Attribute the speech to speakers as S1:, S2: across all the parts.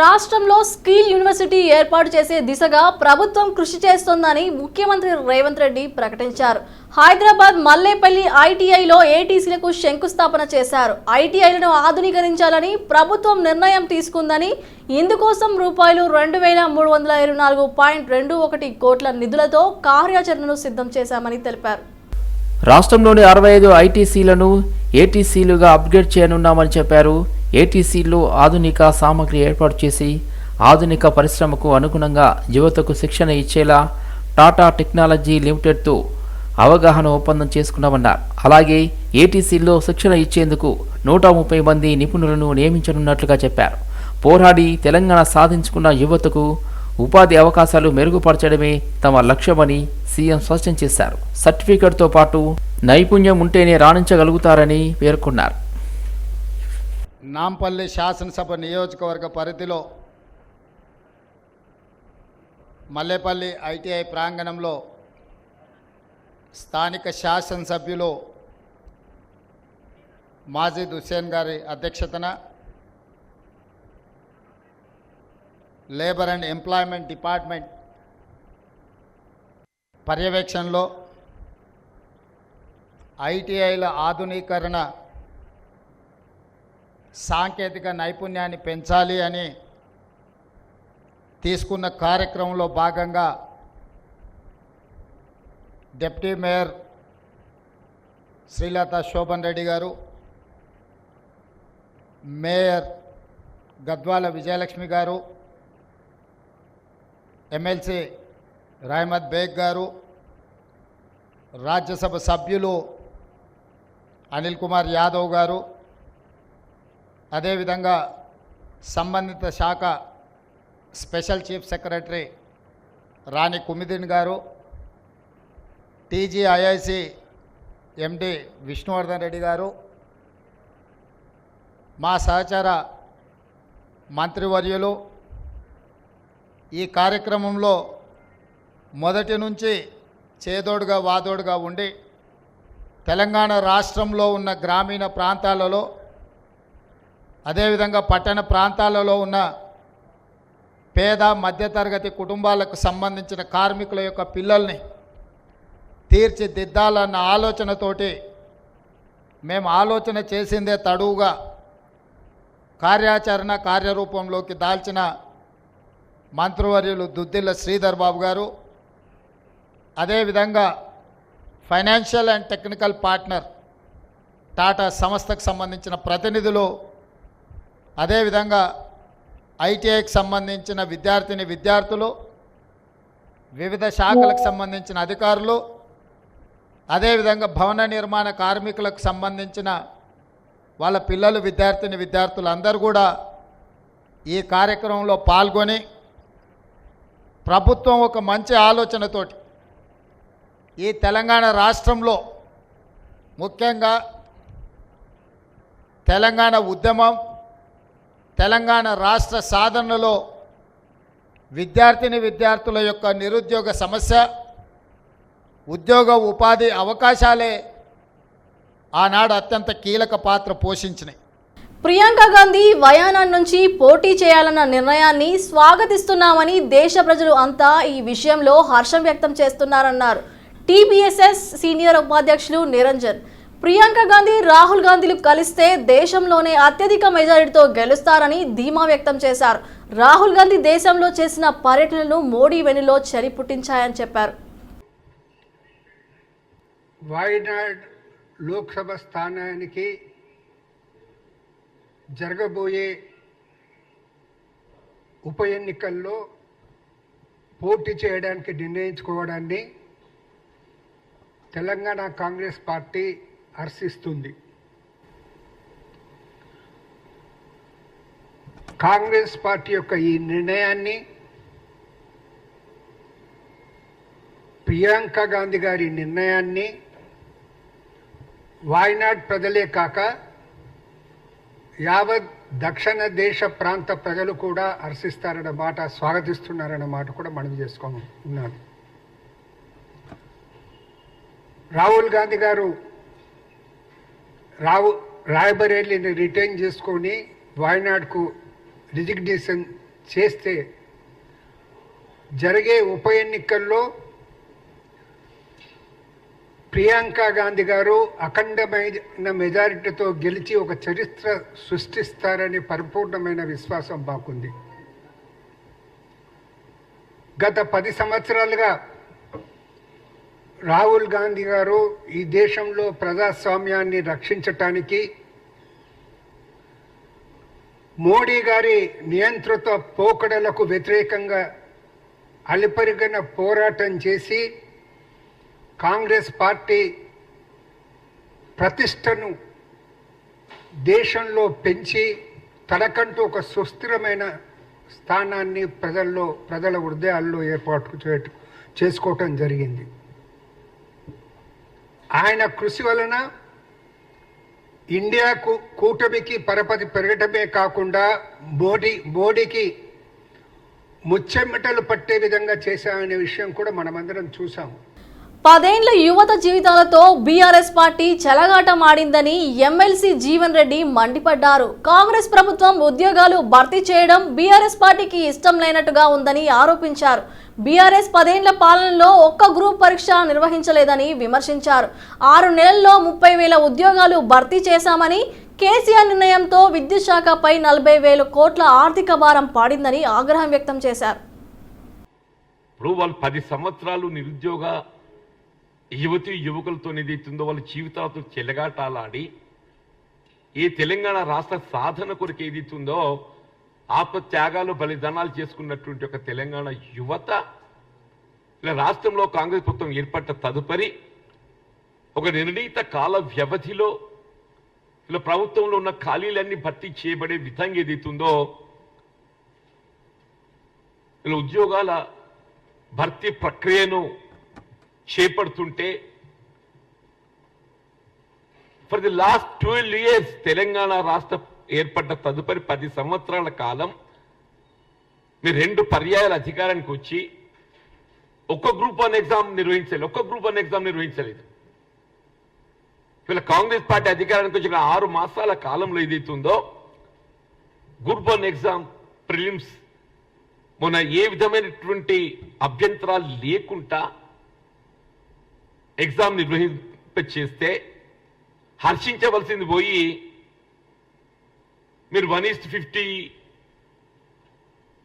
S1: రాష్ట్రంలో skill university ఏర్పాటు చేసే దిశగా ప్రభుత్వం కృషి చేస్తోందని ముఖ్యమంత్రి రేవంత్ రెడ్డి ప్రకటించారు. హైదరాబాద్ మల్లేపల్లి ఐటీఐలో ఏటీసీలకు శంకుస్థాపన చేశారు. ఐటీఐలను ఆధునీకరించాలని ప్రభుత్వం నిర్ణయం తీసుకుందని ఇందుకోసం రూపాయలు రెండు వేల మూడు వందల ఇరవై నాలుగు పాయింట్ రెండు ఒకటి కోట్ల నిధులతో కార్యాచరణను సిద్ధం చేశామని తెలిపారు.
S2: రాష్ట్రంలోని అరవై ఐదు ఐటీసీలను ఏటీసీలుగా అప్గ్రేడ్ చేయనున్నామని చెప్పారు. ఏటీసీలో ఆధునిక సామగ్రి ఏర్పాటు చేసి ఆధునిక పరిశ్రమకు అనుగుణంగా యువతకు శిక్షణ ఇచ్చేలా టాటా టెక్నాలజీ లిమిటెడ్తో అవగాహన ఒప్పందం చేసుకున్నామన్నారు. అలాగే ఏటీసీల్లో శిక్షణ ఇచ్చేందుకు నూట ముప్పై మంది నిపుణులను నియమించనున్నట్లుగా చెప్పారు. పోరాడి తెలంగాణ సాధించుకున్న యువతకు ఉపాధి అవకాశాలు మెరుగుపరచడమే తమ లక్ష్యమని సీఎం స్పష్టం చేశారు. సర్టిఫికెట్తో పాటు నైపుణ్యం ఉంటేనే రాణించగలుగుతారని పేర్కొన్నారు.
S3: నాంపల్లి శాసనసభ నియోజకవర్గ పరిధిలో మల్లేపల్లి ఐటీఐ ప్రాంగణంలో స్థానిక శాసనసభ్యులు మాజీద్ హుస్సేన్ గారి అధ్యక్షతన లేబర్ అండ్ ఎంప్లాయ్మెంట్ డిపార్ట్మెంట్ పర్యవేక్షణలో ఐటీఐల ఆధునీకరణ సాంకేతిక నైపుణ్యాన్ని పెంచాలి అని తీసుకున్న కార్యక్రమంలో భాగంగా డిప్యూటీ మేయర్ శ్రీలత శోభన్ రెడ్డి గారు మేయర్ గద్వాల విజయలక్ష్మి గారు ఎమ్మెల్సీ రహమద్ బేగ్ గారు రాజ్యసభ సభ్యులు అనిల్ కుమార్ యాదవ్ గారు అదేవిధంగా సంబంధిత శాఖ special chief secretary Rani Kumudini గారు టీజీఐఐసి ఎండి విష్ణువర్ధన్ రెడ్డి గారు మా సహచార మంత్రివర్యులు. ఈ కార్యక్రమంలో మొదటి నుంచి చేదోడుగా వాదోడుగా ఉండి తెలంగాణ రాష్ట్రంలో ఉన్న గ్రామీణ ప్రాంతాలలో అదేవిధంగా పట్టణ ప్రాంతాలలో ఉన్న పేద మధ్యతరగతి కుటుంబాలకు సంబంధించిన కార్మికుల యొక్క పిల్లల్ని తీర్చిదిద్దాలన్న ఆలోచనతోటి మేము ఆలోచన చేసిందే తడువుగా కార్యాచరణ కార్యరూపంలోకి దాల్చిన మంత్రివర్యులు దుద్దిల్ల శ్రీధర్ బాబు గారు అదేవిధంగా financial and technical partner Tata సంస్థకు సంబంధించిన ప్రతినిధులు అదేవిధంగా ఐటీఐకి సంబంధించిన విద్యార్థిని విద్యార్థులు వివిధ శాఖలకు సంబంధించిన అధికారులు అదేవిధంగా భవన నిర్మాణ కార్మికులకు సంబంధించిన వాళ్ళ పిల్లలు విద్యార్థిని విద్యార్థులు అందరూ కూడా ఈ కార్యక్రమంలో పాల్గొని ప్రభుత్వం ఒక మంచి ఆలోచనతోటి ఈ తెలంగాణ రాష్ట్రంలో ముఖ్యంగా తెలంగాణ ఉద్యమం తెలంగాణ రాష్ట్ర సాధనలో విద్యార్థిని విద్యార్థుల యొక్క నిరుద్యోగ సమస్య ఉద్యోగ ఉపాధి అవకాశాలే ఆనాడు అత్యంత కీలక పాత్ర పోషించినాయి.
S1: ప్రియాంక గాంధీ వయానా నుంచి పోటీ చేయాలన్న నిర్ణయాన్ని స్వాగతిస్తున్నామని దేశ ప్రజలు అంతా ఈ విషయంలో హర్షం వ్యక్తం చేస్తున్నారన్నారు. టీబీఎస్ఎస్ సీనియర్ ఉపాధ్యక్షులు నిరంజన్. ప్రియాంక గాంధీ రాహుల్ గాంధీలు కలిస్తే దేశంలోనే అత్యధిక మెజారిటీతో గెలుస్తారని ధీమా వ్యక్తం చేశారు. రాహుల్ గాంధీ దేశంలో చేసిన పర్యటనలు మోడీ వెనులో చరి పుట్టించాయని చెప్పారు.
S4: వాయినాడ్ లోక్సభ స్థానానికి జరగబోయే ఉప ఎన్నికల్లో పోటీ చేయడానికి నిర్ణయించుకోవడాన్ని తెలంగాణ కాంగ్రెస్ పార్టీ హర్షిస్తుంది. కాంగ్రెస్ పార్టీ యొక్క ఈ నిర్ణయాన్ని ప్రియాంక గాంధీ గారి నిర్ణయాన్ని వాయనాడ్ ప్రజలే కాక యావత్ దక్షిణ దేశ ప్రాంత ప్రజలు కూడా హర్షిస్తారన్న మాట స్వాగతిస్తున్నారన్న మాట కూడా మనం చేసుకొని ఉన్నాను రాహుల్ గాంధీ గారు రావు రాయబరేలీని రిటైన్ చేసుకొని వాయనాడ్కు రిజిగ్నేషన్ చేస్తే జరిగే ఉప ఎన్నికల్లో ప్రియాంక గాంధీ గారు అఖండమైన మెజారిటీతో గెలిచి ఒక చరిత్ర సృష్టిస్తారని పరిపూర్ణమైన విశ్వాసం మాకుంది. గత పది సంవత్సరాలుగా రాహుల్ గాంధీ గారు ఈ దేశంలో ప్రజాస్వామ్యాన్ని రక్షించటానికి మోడీ గారి నియంత్రిత పోకడలకు వ్యతిరేకంగా అలిపరిగిన పోరాటం చేసి కాంగ్రెస్ పార్టీ ప్రతిష్టను దేశంలో పెంచి తనకంటూ ఒక సుస్థిరమైన స్థానాన్ని ప్రజల్లో ప్రజల హృదయాల్లో ఏర్పాటు చేసుకోవటం జరిగింది. ఆయన కృషి వలన ఇండియాకు కూటమికి పరపతి పెరగటమే కాకుండా మోడీ మోడీకి ముచ్చెమ్మటలు పట్టే విధంగా చేశామనే విషయం కూడా మనమందరం చూసాము
S1: పదేండ్ల యువత జీవితాలతో బీఆర్ఎస్ పార్టీ చెలగాటం ఆడిందని ఎమ్మెల్సీ జీవన్ రెడ్డి మండిపడ్డారు. కాంగ్రెస్ ప్రభుత్వం ఉద్యోగాలు భర్తీ చేయడం బీఆర్ఎస్ పార్టీకి ఇష్టం లేనట్టుగా ఉందని ఆరోపించారు. బీఆర్ఎస్ పదేండ్ల పాలనలో ఒక్క గ్రూప్ పరీక్ష నిర్వహించలేదని విమర్శించారు. ఆరు నెలల్లో ముప్పై వేల ఉద్యోగాలు భర్తీ చేశామని కేసీఆర్ నిర్ణయంతో విద్యుత్ శాఖపై నలభై వేల కోట్ల ఆర్థిక భారం పాడిందని ఆగ్రహం వ్యక్తం చేశారు.
S5: ఇప్పుడు వాళ్ళు పది సంవత్సరాలు నిరుద్యోగ యువతి యువకులతో ఏదైతుందో వాళ్ళ జీవితాలతో చెలగాటాలాడి ఈ తెలంగాణ రాష్ట్ర సాధన కొరకు ఏదైతుందో ఆత్మత్యాగాలు బలిదానాలు చేసుకున్నటువంటి ఒక తెలంగాణ యువత ఇలా రాష్ట్రంలో కాంగ్రెస్ ప్రభుత్వం ఏర్పడ్డ తదుపరి ఒక నిర్ణీత కాల వ్యవధిలో ఇలా ప్రభుత్వంలో ఉన్న ఖాళీలన్నీ భర్తీ చేయబడే విధంగా ఏదైతుందో ఇలా ఉద్యోగాల భర్తీ ప్రక్రియను చేపడుతుంటే for the last twelve years Telangana రాష్ట్ర ఏర్పడ్డ తదుపరి పది సంవత్సరాల కాలం మీరు రెండు పర్యాయాల అధికారానికి వచ్చి ఒక్క గ్రూప్ వన్ ఎగ్జామ్ నిర్వహించలేదు ఒక్క గ్రూప్ వన్ ఎగ్జామ్ నిర్వహించలేదు. వీళ్ళ కాంగ్రెస్ పార్టీ అధికారానికి వచ్చిన ఆరు మాసాల కాలంలో ఏదైతుందో గ్రూప్ వన్ ఎగ్జామ్ ప్రిలిమ్స్ మొన్న ఏ విధమైనటువంటి అభ్యంతరాలు లేకుండా ఎగ్జామ్ నిర్వహింప చేస్తే హర్షించవలసింది పోయి మీరు వన్ ఈస్ట్ ఫిఫ్టీ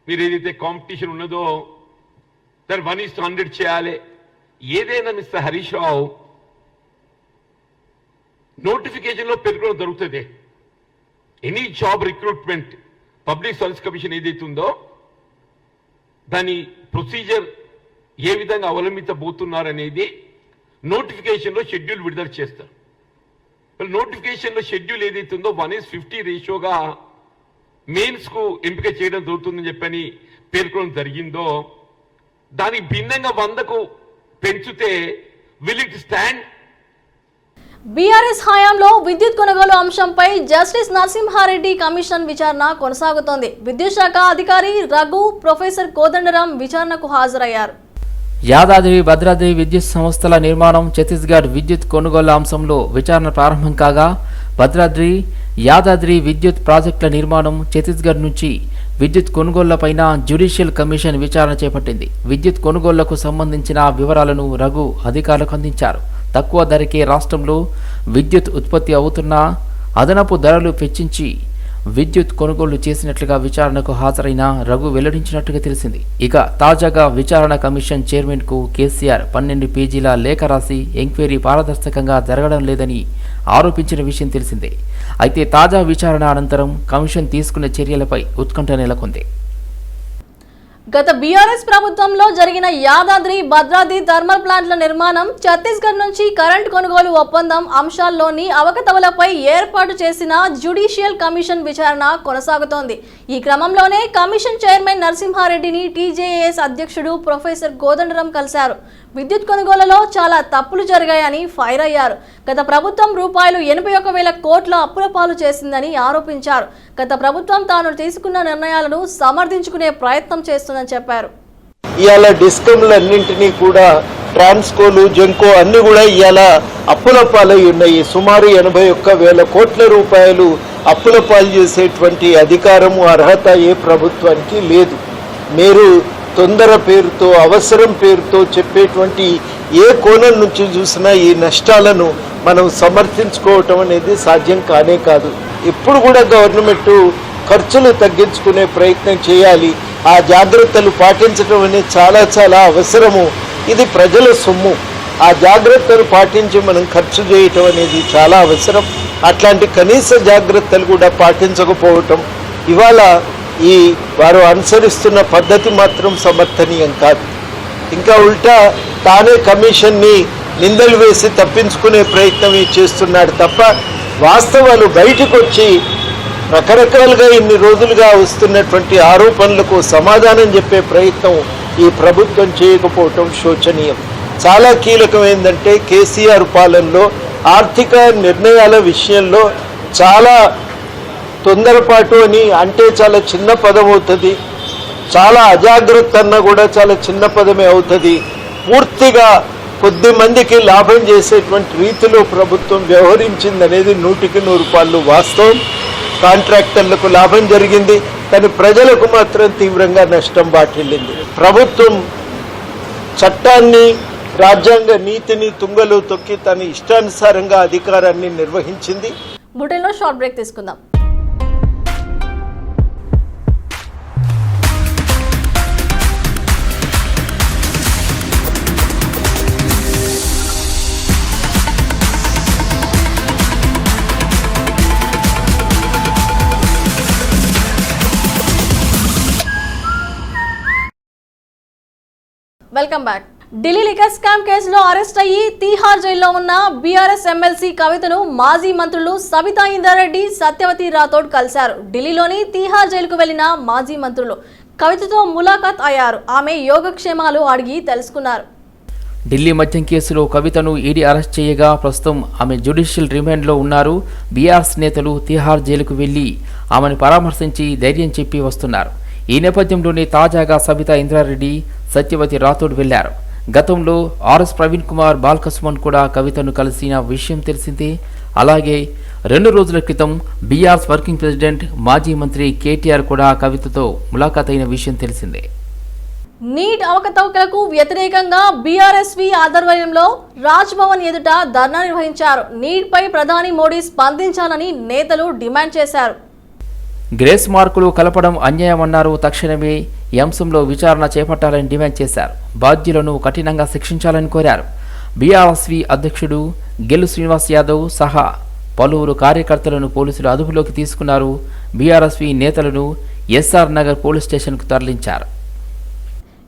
S5: మీరు ఏదైతే కాంపిటీషన్ ఉన్నదో దాన్ని వన్ ఈస్ట్ హండ్రెడ్ చేయాలి. ఏదైనా మిస్టర్ హరీష్ రావు నోటిఫికేషన్లో పెరుగుదల దొరుకుతుంది any job recruitment public service commission ఏదైతే ఉందో దాని ప్రొసీజర్ ఏ విధంగా అవలంబించబోతున్నారనేది నోటిఫికేషన్లో షెడ్యూల్ విడుదల చేస్తారు. నోటిఫికేషన్లో షెడ్యూల్ ఏదైతే ఉందో వన్ ఈస్ ఫిఫ్టీ రేషియోగా మెయిన్స్కు ఎంపిక చేయడం జరుగుతుందని చెప్పని పేర్కొనడం జరిగిందో దానికి భిన్నంగా వందకు పెంచితే విల్ ఇట్ స్టాండ్
S1: బీఆర్ఎస్ హయాంలో విద్యుత్ కొనుగోలు అంశంపై జస్టిస్ నరసింహారెడ్డి కమిషన్ విచారణ కొనసాగుతోంది. విద్యుత్ శాఖ అధికారి రఘు ప్రొఫెసర్ కోదండరాం విచారణకు హాజరయ్యారు.
S2: యాదాద్రి భద్రాద్రి విద్యుత్ సంస్థల నిర్మాణం ఛత్తీస్గఢ్ విద్యుత్ కొనుగోలు అంశంలో విచారణ ప్రారంభం కాగా భద్రాద్రి యాదాద్రి విద్యుత్ ప్రాజెక్టుల నిర్మాణం ఛత్తీస్గఢ్ నుంచి విద్యుత్ కొనుగోళ్ళపైన జ్యుడిషియల్ కమిషన్ విచారణ చేపట్టింది. విద్యుత్ కొనుగోళ్ళకు సంబంధించిన వివరాలను రఘు అధికారులకు అందించారు. తక్కువ ధరకే రాష్ట్రంలో విద్యుత్ ఉత్పత్తి అవుతున్న అదనపు ధరలు పెంచించి విద్యుత్ కొనుగోలు చేసినట్లుగా విచారణకు హాజరైన రఘు వెల్లడించినట్టుగా తెలిసింది. ఇక తాజాగా విచారణ కమిషన్ చైర్మన్కు కేసీఆర్ పన్నెండు పేజీల లేఖ రాసి ఎంక్వైరీ పారదర్శకంగా జరగడం లేదని ఆరోపించిన విషయం తెలిసిందే. అయితే తాజా విచారణ అనంతరం కమిషన్ తీసుకున్న చర్యలపై ఉత్కంఠ నెలకొంది.
S1: గత బీఆర్ఎస్ ప్రభుత్వంలో జరిగిన యాదాద్రి భద్రాద్రి థర్మల్ ప్లాంట్ల నిర్మాణం ఛత్తీస్గఢ్ నుంచి కరెంట్ కొనుగోలు ఒప్పందం అంశాల్లోని అవకతవలపై ఏర్పాటు చేసిన జ్యుడిషియల్ కమిషన్ విచారణ కొనసాగుతోంది. ఈ క్రమంలోనే కమిషన్ చైర్మన్ నరసింహారెడ్డిని టీజేఏఎస్ అధ్యక్షుడు ప్రొఫెసర్ కోదండరాం కలిశారు. విద్యుత్ కొనుగోలులో చాలా తప్పులు జరిగాయని ఫైర్ అయ్యారు. గత ప్రభుత్వం రూపాయలు ఎనభై ఒక వేల కోట్ల అప్పుల పాలు చేసిందని ఆరోపించారు. గత ప్రభుత్వం తాను తీసుకున్న నిర్ణయాలను సమర్థించుకునే ప్రయత్నం చేస్తుందని చెప్పారు.
S6: ఇవాళ డిస్కంలన్నింటినీ కూడా ట్రాన్స్కోలు జెంకో అన్ని కూడా ఇవాళ అప్పుల పాలై ఉన్నాయి. సుమారు ఎనభై ఒక్క వేల కోట్ల రూపాయలు అప్పుల పాలు చేసేటువంటి అధికారము అర్హత ఏ ప్రభుత్వానికి లేదు. మీరు తొందర పేరుతో అవసరం పేరుతో చెప్పేటువంటి ఏ కోణం నుంచి చూసినా ఈ నష్టాలను మనం సమర్థించుకోవటం అనేది సాధ్యం కానే కాదు. ఇప్పుడు కూడా గవర్నమెంట్ ఖర్చులు తగ్గించుకునే ప్రయత్నం చేయాలి. ఆ జాగ్రత్తలు పాటించడం అనేది చాలా చాలా అవసరము. ఇది ప్రజల సొమ్ము. ఆ జాగ్రత్తలు పాటించి మనం ఖర్చు చేయటం అనేది చాలా అవసరం. అట్లాంటి కనీస జాగ్రత్తలు కూడా పాటించకపోవటం. ఇవాళ ఈ వారు అనుసరిస్తున్న పద్ధతి మాత్రం సమర్థనీయం కాదు. ఇంకా ఉల్టా తానే కమిషన్ని నిందలు వేసి తప్పించుకునే ప్రయత్నం చేస్తున్నాడు తప్ప వాస్తవాలు బయటకు వచ్చి రకరకాలుగా ఇన్ని రోజులుగా వస్తున్నటువంటి ఆరోపణలకు సమాధానం చెప్పే ప్రయత్నం ఈ ప్రభుత్వం చేయకపోవటం శోచనీయం. చాలా కీలకమైందంటే కేసీఆర్ పాలనలో ఆర్థిక నిర్ణయాల విషయంలో చాలా తొందరపాటు అని అంటే చాలా చిన్న పదం అవుతుంది. చాలా అజాగ్రత్త అన్న కూడా చాలా చిన్న పదమే అవుతుంది. పూర్తిగా కొద్ది మందికి లాభం చేసేటువంటి రీతిలో ప్రభుత్వం వ్యవహరించింది అనేది నూటికి నూరు పాళ్ళు వాస్తవం. కాంట్రాక్టర్లకు లాభం జరిగింది. కానీ ప్రజలకు మాత్రం తీవ్రంగా నష్టం బాటిల్లింది ప్రభుత్వం చట్టాన్ని రాజ్యాంగ నీతిని తుంగలు తొక్కి తన ఇష్టానుసారంగా అధికారాన్ని నిర్వహించింది.
S1: బుటెన్లో షార్ట్ బ్రేక్ తీసుకుందాం. Welcome back. Delhi liquor scam కేసులో అరెస్ట్ అయ్యి తీహార్ జైల్లో ఉన్న బీఆర్ఎస్ ఎమ్మెల్సీ కవితను మాజీ మంత్రులు సబితా ఇందారెడ్డి సత్యవతి రాథోడ్ కలిశారు. ఢిల్లీలోని తీహార్ జైలుకు వెళ్ళిన మాజీ మంత్రులు కవితతో ములాఖాత్ అయ్యారు. ఆమె యోగక్షేమాలు అడిగి తెలుసుకున్నారు.
S2: ఢిల్లీ మద్యం కేసులో కవితను ఈడీ అరెస్ట్ చేయగా ప్రస్తుతం ఆమె జ్యుడిషియల్ రిమాండ్లో ఉన్నారు. బీఆర్ఎస్ నేతలు తిహార్ జైలుకు వెళ్ళి ఆమెను పరామర్శించి ధైర్యం చెప్పి వస్తున్నారు. ఈ నేపథ్యంలోనే తాజాగా సబితా ఇంద్రారెడ్డి సత్యవతి రాథోడ్ వెళ్ళారు. గతంలో ఆర్ఎస్ ప్రవీణ్ కుమార్ బాల్కస్మన్ కూడా కవితను కలిసిన విషయం తెలిసిందే. అలాగే రెండు రోజుల క్రితం బీఆర్ఎస్ వర్కింగ్ ప్రెసిడెంట్ మాజీ మంత్రి కేటీఆర్ కూడా కవితతో ములాఖాత్ అయిన విషయం తెలిసిందే.
S1: నీట్ అవకతవకలకు వ్యతిరేకంగా బీఆర్ఎస్వి ఆధ్వర్యంలో రాజ్భవన్ ఎదుట ధర్నా నిర్వహించారు. నీట్ పై ప్రధాని మోడీ స్పందించాలని నేతలు డిమాండ్ చేశారు.
S2: గ్రేస్ మార్కులు కలపడం అన్యాయమన్నారు. తక్షణమే ఈ అంశంలో విచారణ చేపట్టాలని డిమాండ్ చేశారు. బాధ్యులను కఠినంగా శిక్షించాలని కోరారు. బీఆర్ఎస్వి అధ్యక్షుడు గెల్లు శ్రీనివాస్ యాదవ్ సహా పలువురు కార్యకర్తలను పోలీసులు అదుపులోకి తీసుకున్నారు. బీఆర్ఎస్వి నేతలను ఎస్ఆర్ నగర్ పోలీస్ స్టేషన్కు తరలించారు.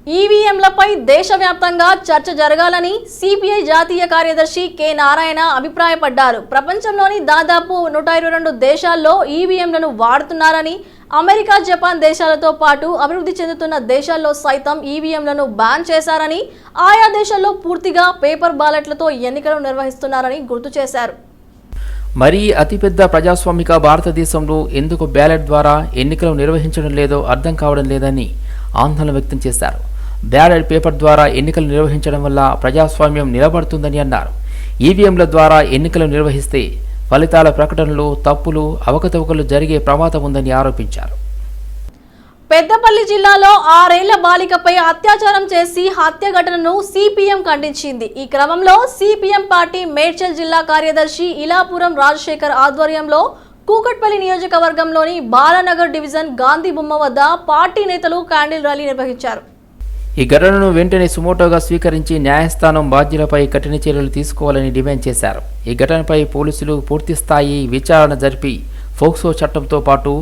S1: ఈవీఎంలపై దేశవ్యాప్తంగా చర్చ జరగాలని సిపిఐ జాతీయ కార్యదర్శి కె నారాయణ అభిప్రాయపడ్డారు. ప్రపంచంలోని దాదాపు నూట ఇరవై రెండు దేశాల్లో ఈవీఎంలను వాడుతున్నారని అమెరికా జపాన్ దేశాలతో పాటు అభివృద్ధి చెందుతున్న దేశాల్లో సైతం ఈవీఎంలను బ్యాన్ చేశారని ఆయా దేశాల్లో పూర్తిగా పేపర్ బ్యాలెట్లతో ఎన్నికలు నిర్వహిస్తున్నారని గుర్తు చేశారు.
S2: మరీ అతిపెద్ద ప్రజాస్వామిక భారతదేశంలో ఎందుకు బ్యాలెట్ ద్వారా ఎన్నికలు నిర్వహించడం లేదో అర్థం కావడం లేదని ఆందోళన వ్యక్తం చేశారు. బ్యాలెట్ పేపర్ ద్వారా ఎన్నికలు నిర్వహించడం వల్ల ప్రజాస్వామ్యం నిలబడుతుందని అన్నారు. ఈవీఎంల ద్వారా ఎన్నికలు నిర్వహిస్తే ఫలితాల ప్రకటనలు తప్పులు అవకతవకలు జరిగే ప్రమాదం ఉందని ఆరోపించారు.
S1: పెద్దపల్లి జిల్లాలో ఆరేళ్ళ బాలికపై అత్యాచారం చేసి హత్య ఘటనను సిపిఎం ఖండించింది. ఈ క్రమంలో సిపిఎం పార్టీ మేడ్చల్ జిల్లా కార్యదర్శి ఇలాపురం రాజశేఖర్ ఆధ్వర్యంలో కూకట్పల్లి నియోజకవర్గంలోని బాలానగర్ డివిజన్ గాంధీ బొమ్మ వద్ద పార్టీ నేతలు క్యాండిల్ ర్యాలీ నిర్వహించారు.
S2: ఈ ఘటనను వెంటనే సుమోటోగా స్వీకరించి న్యాయస్థానం బాధ్యులపై కఠిన చర్యలు తీసుకోవాలని డిమాండ్ చేశారు. ఈ ఘటనపై పోలీసులు పూర్తిస్థాయి విచారణ జరిపి ఫోక్సో చట్టంతో పాటు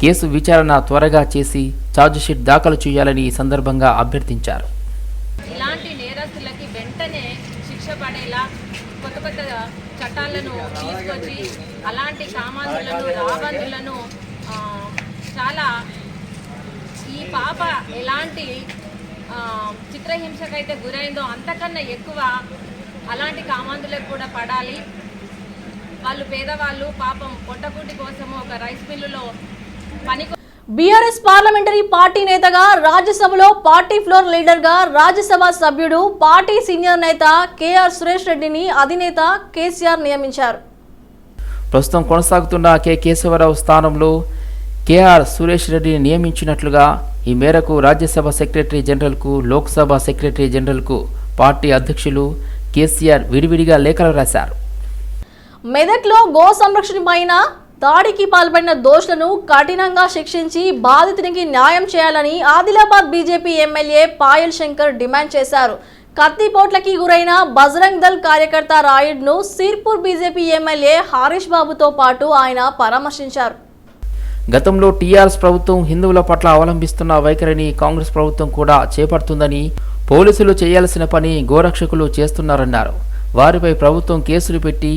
S2: కేసు విచారణ త్వరగా చేసి ఛార్జిషీట్ దాఖలు చేయాలని ఈ సందర్భంగా అభ్యర్థించారు.
S7: ఇలాంటి నేరస్తులకి వెంటనే శిక్ష పడేలా కొత్త కొత్త చట్టాలను తీసుకొచ్చి అలాంటి కామాంధులను రాబందులను చాలా ఈ పాప ఎలాంటి చిత్రహింసకైతే గురైందో అంతకన్నా ఎక్కువ అలాంటి కామాంధులకు కూడా పడాలి. వాళ్ళు పేదవాళ్ళు పాపం పొట్టకూటి కోసము ఒక రైస్ మిల్లులో పని
S1: బీఆర్ఎస్ పార్లమెంటరీ పార్టీ నేతగా రాజ్యసభలో పార్టీ ఫ్లోర్ లీడర్గా రాజ్యసభ సభ్యుడు పార్టీ సీనియర్ నేత కేఆర్ సురేష్ రెడ్డిని అధినేత కేసీఆర్ నియమించారు.
S2: ప్రస్తుతం కొనసాగుతున్న కె. కేశవరావు స్థానంలో కేఆర్ సురేష్ రెడ్డిని నియమించినట్లుగా ఈ మేరకు రాజ్యసభ సెక్రటరీ జనరల్కు లోక్సభ సెక్రటరీ జనరల్కు పార్టీ అధ్యక్షులు కేసీఆర్ విడివిడిగా లేఖలు రాశారు.
S1: మెదక్లో గో సంరక్షణపైన దాడికి పాల్పడిన దోషులను కఠినంగా శిక్షించి బాధితునికి న్యాయం చేయాలని Adilabad BJP MLA Payal Shankar demand చేశారు. కత్తిపోట్లకి గురైన బజరంగ్ దళ్ కార్యకర్త రాయుడ్ను సిర్పూర్ బీజేపీ ఎమ్మెల్యే హరీష్ బాబుతో పాటు ఆయన పరామర్శించారు.
S2: గతంలో టీఆర్ఎస్ ప్రభుత్వం హిందువుల పట్ల అవలంబిస్తున్న వైఖరిని కాంగ్రెస్ ప్రభుత్వం కూడా చేపడుతుందని పోలీసులు చేయాల్సిన పని గోరక్షకులు చేస్తున్నారన్నారు. వారిపై ప్రభుత్వం కేసులు పెట్టి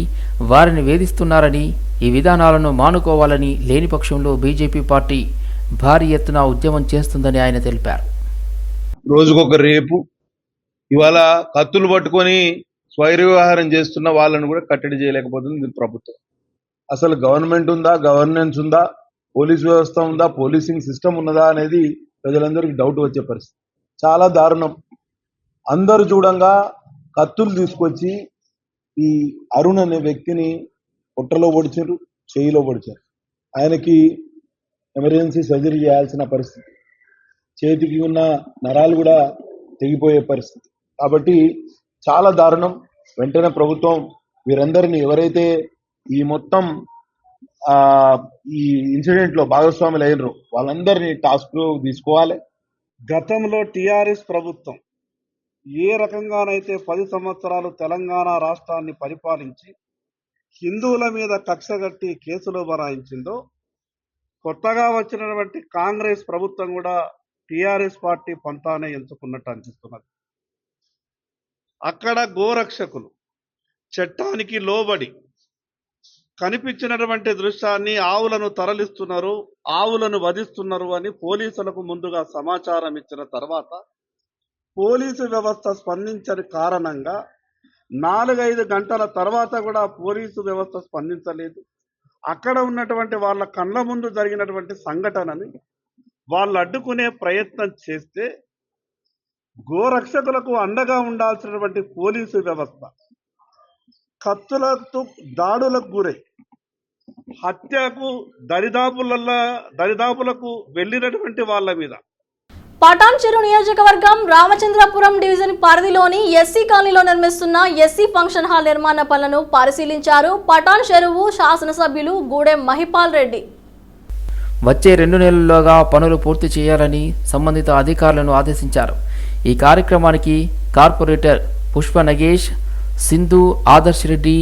S2: వారిని వేధిస్తున్నారని ఈ విధానాలను మానుకోవాలని లేని పక్షంలో బీజేపీ పార్టీ భారీ ఎత్తున ఉద్యమం చేస్తుందని ఆయన తెలిపారు.
S8: రోజుకొక రేపు ఇవాళ కత్తులు పట్టుకొని స్వైర వ్యవహారం చేస్తున్న వాళ్ళని కూడా కట్టడి చేయలేకపోతుంది ప్రభుత్వం. అసలు గవర్నమెంట్ ఉందా గవర్నెన్స్ ఉందా? పోలీస్ వ్యవస్థ ఉందా? పోలీసింగ్ సిస్టమ్ ఉన్నదా? అనేది ప్రజలందరికీ డౌట్ వచ్చే పరిస్థితి. చాలా దారుణం. అందరు చూడంగా కత్తులు తీసుకొచ్చి ఈ అరుణ్ అనే వ్యక్తిని పొట్టలో పొడిచారు చేయిలో పొడిచారు. ఆయనకి ఎమర్జెన్సీ సర్జరీ చేయాల్సిన పరిస్థితి. చేతికి ఉన్న నరాలు కూడా తెగిపోయే పరిస్థితి. కాబట్టి చాలా దారుణం. వెంటనే ప్రభుత్వం వీరందరినీ ఎవరైతే ఈ మొత్తం ఆ ఈ ఇన్సిడెంట్లో భాగస్వాములు అయినరు. వాళ్ళందరినీ టాస్క్ తీసుకోవాలి.
S9: గతంలో టిఆర్ఎస్ ప్రభుత్వం ఏ రకంగానైతే పది సంవత్సరాలు తెలంగాణ రాష్ట్రాన్ని పరిపాలించి హిందువుల మీద కక్షగట్టి కేసులు బనాయించిందో కొత్తగా వచ్చినటువంటి కాంగ్రెస్ ప్రభుత్వం కూడా టిఆర్ఎస్ పార్టీ పంతానే ఎంచుకున్నట్టు అనిపిస్తున్నది. అక్కడ గోరక్షకులు చట్టానికి లోబడి కనిపించినటువంటి దృశ్యాన్ని ఆవులను తరలిస్తున్నారు ఆవులను వధిస్తున్నారు అని పోలీసులకు ముందుగా సమాచారం ఇచ్చిన తర్వాత పోలీసు వ్యవస్థ స్పందించని కారణంగా నాలుగైదు గంటల తర్వాత కూడా పోలీసు వ్యవస్థ స్పందించలేదు. అక్కడ ఉన్నటువంటి వాళ్ళ కళ్ళ ముందు జరిగినటువంటి సంఘటనని వాళ్ళు అడ్డుకునే ప్రయత్నం చేస్తే గోరక్షకులకు అండగా ఉండాల్సినటువంటి పోలీసు వ్యవస్థ కత్తులతో దాడులకు గురై హత్యకు దరిదాపులల్లా దరిదాపులకు వెళ్ళినటువంటి వాళ్ళ మీద.
S1: పటాన్ చెరు నియోజకవర్గం రామచంద్రపురం డివిజన్ పరిధిలోని ఎస్సీ కాలనీలో నిర్మిస్తున్న ఎస్సీ ఫంక్షన్ హాల్ నిర్మాణ పనులను పరిశీలించారు పటాన్ చెరువు శాసనసభ్యులు గూడెం మహిపాల్ రెడ్డి.
S2: వచ్చే రెండు నెలల్లోగా పనులు పూర్తి చేయాలని సంబంధిత అధికారులను ఆదేశించారు. ఈ కార్యక్రమానికి కార్పొరేటర్ పుష్ప నగేష్ సింధు ఆదర్శ్ రెడ్డి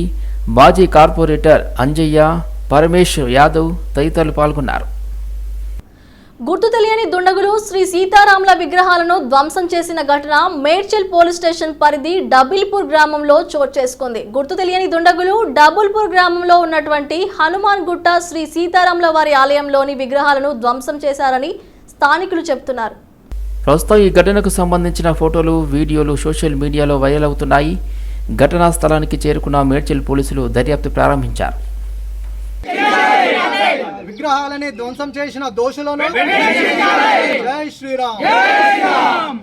S2: మాజీ కార్పొరేటర్ అంజయ్య పరమేష్ యాదవ్ తదితరులు పాల్గొన్నారు.
S1: గుర్తు తెలియని దుండగులు శ్రీ సీతారాముల విగ్రహాలను ధ్వంసం చేసిన ఘటన మేడ్చల్ పోలీస్ స్టేషన్ పరిధి డబిల్పూర్ గ్రామంలో చోటు చేసుకుంది. గుర్తు తెలియని దుండగులు డబుల్పూర్ గ్రామంలో ఉన్నటువంటి హనుమాన్ గుట్ట శ్రీ సీతారాముల వారి ఆలయంలోని విగ్రహాలను ధ్వంసం చేశారని స్థానికులు చెబుతున్నారు.
S2: ప్రస్తుతం ఈ ఘటనకు సంబంధించిన ఫోటోలు వీడియోలు సోషల్ మీడియాలో వైరల్ అవుతున్నాయి. ఘటనా స్థలానికి చేరుకున్న మేడ్చల్ పోలీసులు దర్యాప్తు ప్రారంభించారు.
S10: విగ్రహాలని ధ్వంసం చేసిన దోషులను జై శ్రీరామ్!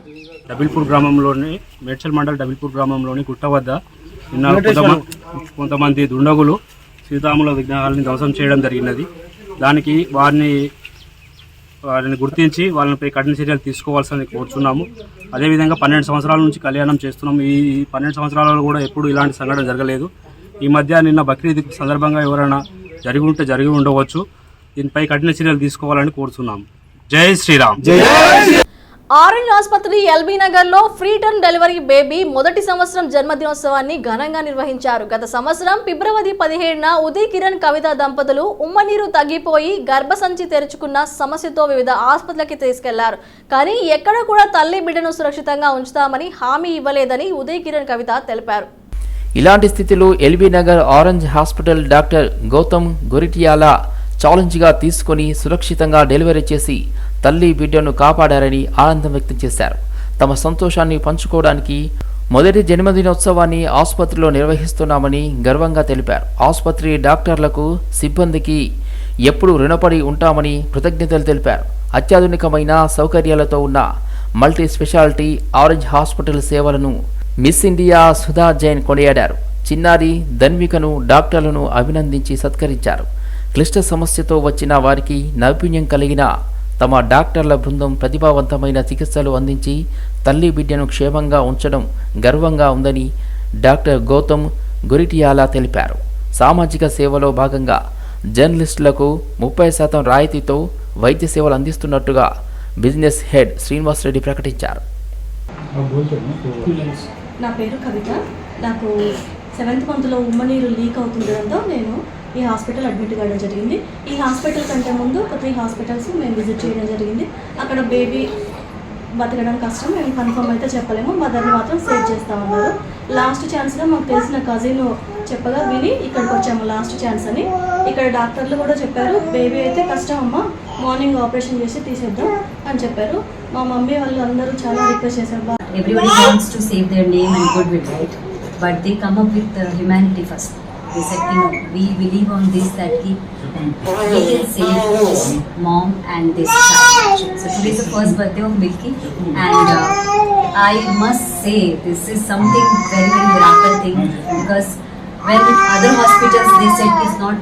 S11: డబిల్పూర్ గ్రామంలోని మేడ్చల్ మండల్ డబిల్పూర్ గ్రామంలోని గుట్ట వద్ద నిన్న కొంతమ- కొంతమంది దుండగులు సీతాముల విగ్రహాలను ధ్వంసం చేయడం జరిగినది. దానికి వారిని వారిని గుర్తించి వాళ్ళపై కఠిన చర్యలు తీసుకోవాల్సింది కోరుచున్నాము. అదేవిధంగా పన్నెండు సంవత్సరాల నుంచి కళ్యాణం చేస్తున్నాం ఈ ఈ పన్నెండు సంవత్సరాలలో కూడా ఎప్పుడు ఇలాంటి సంఘటన జరగలేదు. ఈ మధ్య నిన్న బక్రీద్ సందర్భంగా ఎవరైనా జరిగి ఉంటే జరిగి ఉండవచ్చు. దీనిపై కఠిన చర్యలు తీసుకోవాలని కోరుతున్నాము జై శ్రీరామ్.
S1: ఆరెంజ్ ఆసుపత్రి ఎల్బీ నగర్లో ఫ్రీ టర్న్ డెలివరీ బేబీ మొదటి సంవత్సరం జన్మదినోత్సవాన్ని ఘనంగా నిర్వహించారు. గత సంవత్సరం ఫిబ్రవరి పదిహేడున ఉదయ్ కిరణ్ కవిత దంపతులు ఉమ్మనీరు తగ్గిపోయి గర్భసంచి తెరుచుకున్న సమస్యతో వివిధ ఆసుపత్రులకి తీసుకెళ్ళారు. కానీ ఎక్కడ కూడా తల్లి బిడ్డను సురక్షితంగా ఉంచుతామని హామీ ఇవ్వలేదని ఉదయ్ కిరణ్ కవిత తెలిపారు.
S2: ఇలాంటి స్థితిలో LB Nagar orange hospital doctor Gautam Goritiyala ఛాలెంజ్గా తీసుకొని సురక్షితంగా డెలివరీ చేసి తల్లి బిడ్డను కాపాడారని ఆనందం వ్యక్తం చేశారు. తమ సంతోషాన్ని పంచుకోవడానికి మొదటి జన్మదినోత్సవాన్ని ఆసుపత్రిలో నిర్వహిస్తున్నామని గర్వంగా తెలిపారు. ఆసుపత్రి డాక్టర్లకు సిబ్బందికి ఎప్పుడు రుణపడి ఉంటామని కృతజ్ఞతలు తెలిపారు. అత్యాధునికమైన సౌకర్యాలతో ఉన్న మల్టీ స్పెషాలిటీ ఆరెంజ్ హాస్పిటల్ సేవలను మిస్ ఇండియా సుధా జైన్ కొనియాడారు. చిన్నారి ధన్వికను డాక్టర్లను అభినందించి సత్కరించారు. క్లిష్ట సమస్యతో వచ్చిన వారికి నైపుణ్యం కలిగిన తమ డాక్టర్ల బృందం ప్రతిభావంతమైన చికిత్సలు అందించి తల్లి బిడ్డను క్షేమంగా ఉంచడం గర్వంగా ఉందని డాక్టర్ గౌతమ్ గురిటియాలా తెలిపారు. సామాజిక సేవలో భాగంగా జర్నలిస్టులకు ముప్పై శాతం రాయితీతో వైద్య సేవలు అందిస్తున్నట్టుగా బిజినెస్ హెడ్ శ్రీనివాస్ రెడ్డి ప్రకటించారు.
S12: నా పేరు కవిత. నాకు సెవెంత్ మంత్లో ఉమ్మనీరు లీక్ అవుతుండడంతో నేను ఈ హాస్పిటల్ అడ్మిట్ కావడం జరిగింది. ఈ హాస్పిటల్ కంటే ముందు ఒక త్రీ హాస్పిటల్స్ మేము విజిట్ చేయడం జరిగింది. అక్కడ బేబీ బతకడం కష్టం. మేము కన్ఫర్మ్ అయితే చెప్పలేము. మదర్ని మాత్రం సేవ్ చేస్తా ఉన్నారు లాస్ట్ ఛాన్స్గా మాకు తెలిసిన కజిన్ చెప్పగా విని ఇక్కడికి వచ్చాము. లాస్ట్ ఛాన్స్ అని. ఇక్కడ డాక్టర్లు కూడా చెప్పారు బేబీ అయితే కష్టం అమ్మా. మార్నింగ్ ఆపరేషన్ చేసి తీసేద్దాం అని చెప్పారు. మా మమ్మీ వాళ్ళు అందరూ చాలా రిక్వెస్ట్ చేశారు. "బా,
S13: everybody wants to save name name and goodwill, right? But they come up. They said, you know, we believe on this that he, he can save his mom and this child. So today is the first birthday of Milky, and uh, I must say this is something very very miracle thing because when other hospitals they said it's not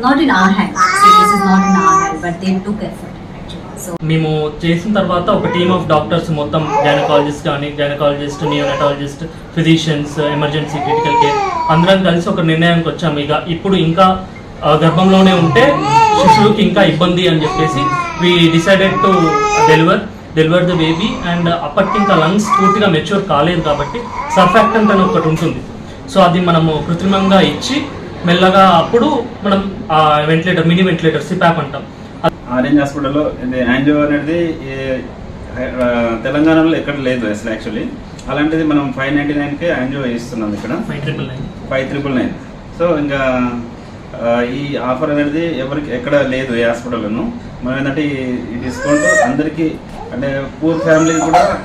S13: not in our hand. So this is not in our hand, but they took effort
S11: మేము చేసిన తర్వాత ఒక team of doctors మొత్తం gynaecologist కానీ gynaecologist neonatologist physicians emergency critical care అందరం కలిసి ఒక నిర్ణయానికి వచ్చాము. ఇక ఇప్పుడు ఇంకా గర్భంలోనే ఉంటే శిశువుకి ఇంకా ఇబ్బంది అని చెప్పేసి we decided to deliver deliver the baby and అప్పటికి ఇంకా లంగ్స్ పూర్తిగా మెచ్యూర్ కాలేదు కాబట్టి సర్ఫాక్టెంట్ అని ఒకటి ఉంటుంది. సో అది మనము కృత్రిమంగా ఇచ్చి మెల్లగా అప్పుడు మనం వెంటిలేటర్ మినీ వెంటిలేటర్ సిపాప్ అంటాం.
S14: ఆరెంజ్ హాస్పిటల్లో ఇది యాంజియో అనేది ఈ- తెలంగాణలో ఎక్కడ లేదు అసలు యాక్చువల్లీ. అలాంటిది మనం ఫైవ్ నైంటీ నైన్కే యాంజియో ఇస్తున్నాం ఇక్కడ.
S11: Five triple nine.
S14: Five triple nine. So ఇంకా ఈ ఆఫర్ అనేది ఎవరికి ఎక్కడ లేదు ఏ హాస్పిటల్లోనూ. మనం ఏంటంటే ఈ- ఈ డిస్కౌంట్ అందరికీ అంటే పూర్ ఫ్యామిలీ కూడా